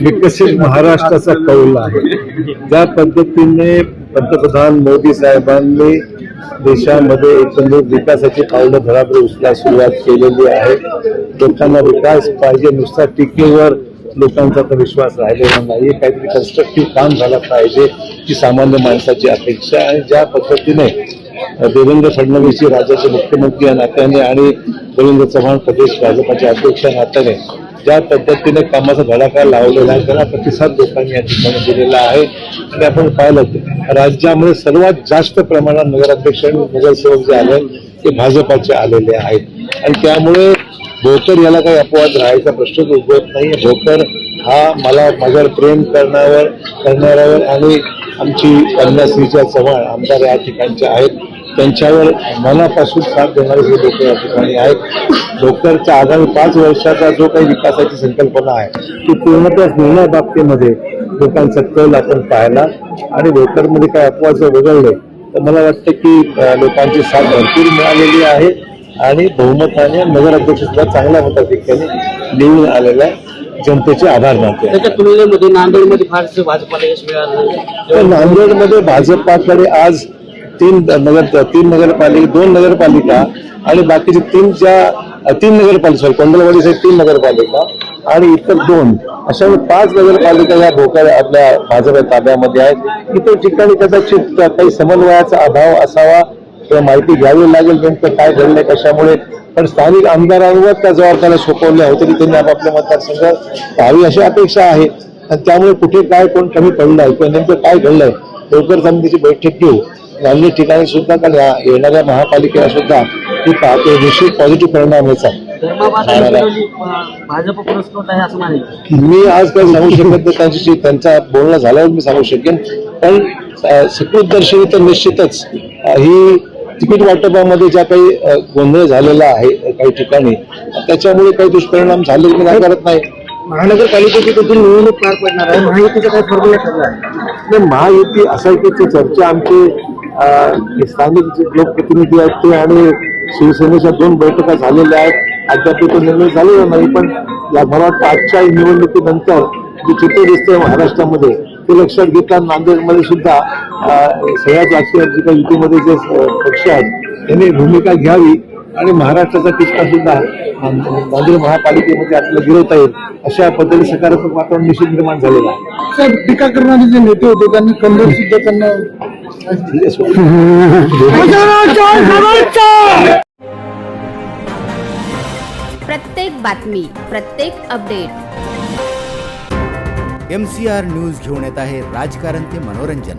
विकसित महाराष्ट्राचा कौल आहे. त्या पद्धतीने पंतप्रधान मोदी साहेबांनी देशामध्ये एकंदरीत विकासाची पावलं भराभर उचलायला सुरुवात केलेली आहे. लोकांना विकास पाहिजे नुसता टीकेवर लोकांचा तर विश्वास राहिलेला नाही काहीतरी कन्स्ट्रक्टिव्ह काम झालं पाहिजे ही सामान्य माणसाची अपेक्षा आहे. ज्या पद्धतीने देवेंद्र फडणवीसजी राज्याचे मुख्यमंत्री या नात्याने आणि देवेंद्र चव्हाण प्रदेश भाजपाचे अध्यक्ष या नात्याने ज्या पद्धतीने कामाचा धडाका लावलेला आहे त्याला प्रतिसाद लोकांनी या ठिकाणी दिलेला आहे. आणि आपण पाहिलं राज्यामध्ये सर्वात जास्त प्रमाणात नगराध्यक्ष आणि नगरसेवक जे आले ते भाजपाचे आलेले आहेत. आणि त्यामुळे भोकर याला काही अपवाद राहायचा प्रश्नच उद्भवत नाही. भोकर हा मला माझ्यावर प्रेम करण्यावर करणाऱ्यावर आणि आमची कन्याश्रीच्या चव्हाण आमदार या ठिकाणच्या आहेत. त्यांच्यावर मनापासून साथ देणारे हे लोक या ठिकाणी आहेत. भोकरच्या आगामी पाच वर्षाचा जो काही विकासाची संकल्पना आहे ती पूर्णतः निर्णय बाबतीमध्ये लोकांचा कल आपण पाहिला. आणि भोकरमध्ये काही अपवाद जर वगळले तर मला वाटतं की लोकांची साथ भरपूर मिळालेली आहे. आणि बहुमताने नगराध्यक्ष सुद्धा चांगल्या मताधिक्याने निवडून आहे. जनतेचे आभार मानते. त्याच्या तुलनेमध्ये नांदेडमध्ये फारसं भाजपाला यश मिळालं नाही. तर नांदेडमध्ये भाजपाकडे आज तीन नगर तीन नगरपालिका दोन नगरपालिका आणि बाकीचे तीन ज्या तीन नगरपालिका सॉरी कोंडलवाडी तीन नगरपालिका आणि इतर दोन अशा पाच नगरपालिका या भोकर आपल्या भाजप ताब्यामध्ये आहेत. इतर ठिकाणी कदाचित काही समन्वयाचा अभाव असावा किंवा माहिती घ्यावी लागेल नेमकं काय घडलंय कशामुळे. पण स्थानिक आमदारांवर त्या जबाबदाऱ्या सोपवल्या होत्या की त्यांनी आपापल्या मतदारसंघ पाहावी अशी अपेक्षा आहे. आणि त्यामुळे कुठे काय कोण कमी पडलंय किंवा नेमकं काय घडलंय लवकर आम्ही त्याची बैठक घेऊ. अन्य ठिकाणी सुद्धा कारण या येणाऱ्या महापालिकेला सुद्धा ही पाहतो निश्चित पॉझिटिव्ह परिणाम याचा. मी आज काही सांगू शकत नाही त्यांच्याशी त्यांचा बोलणं झाल्यावर मी सांगू शकेन. पण अ, सुकृत दर्शनी तर निश्चितच ही तिकीट वाटपामध्ये ज्या काही गोंधळ झालेला आहे काही ठिकाणी त्याच्यामुळे काही दुष्परिणाम झाले मी नाही करत नाही. महानगरपालिकेची देखील निवडणूक पार पडणार आहे. महायुतीचा काही फॉर्म्युला ठरला आहे. महायुती असायची चर्चा आमचे स्थानिक जे लोकप्रतिनिधी आहेत ते आणि शिवसेनेच्या दोन बैठका झालेल्या आहेत. अद्याप तो निर्णय झालेला नाही पण या मला वाटतं आजच्या निवडणुकीनंतर जे चित्र दिसतंय महाराष्ट्रामध्ये ते लक्षात घेता नांदेडमध्ये सुद्धा अ, सगळ्याच राजकीय जे काही युतीमध्ये जे पक्ष आहेत त्यांनी भूमिका घ्यावी आणि महाराष्ट्राचा किस्सा सुद्धा नांदेड महापालिकेमध्ये आपल्याला गिरवता येईल अशा पद्धतीने सकारात्मक वातावरण निश्चित निर्माण झालेलं आहे. साहेब टीका करणारे जे नेते होते त्यांनी कंबोज सुद्धा त्यांना प्रत्येक बातमी प्रत्येक update. M C R news घेऊन येत आहे राजकारण ते मनोरंजन.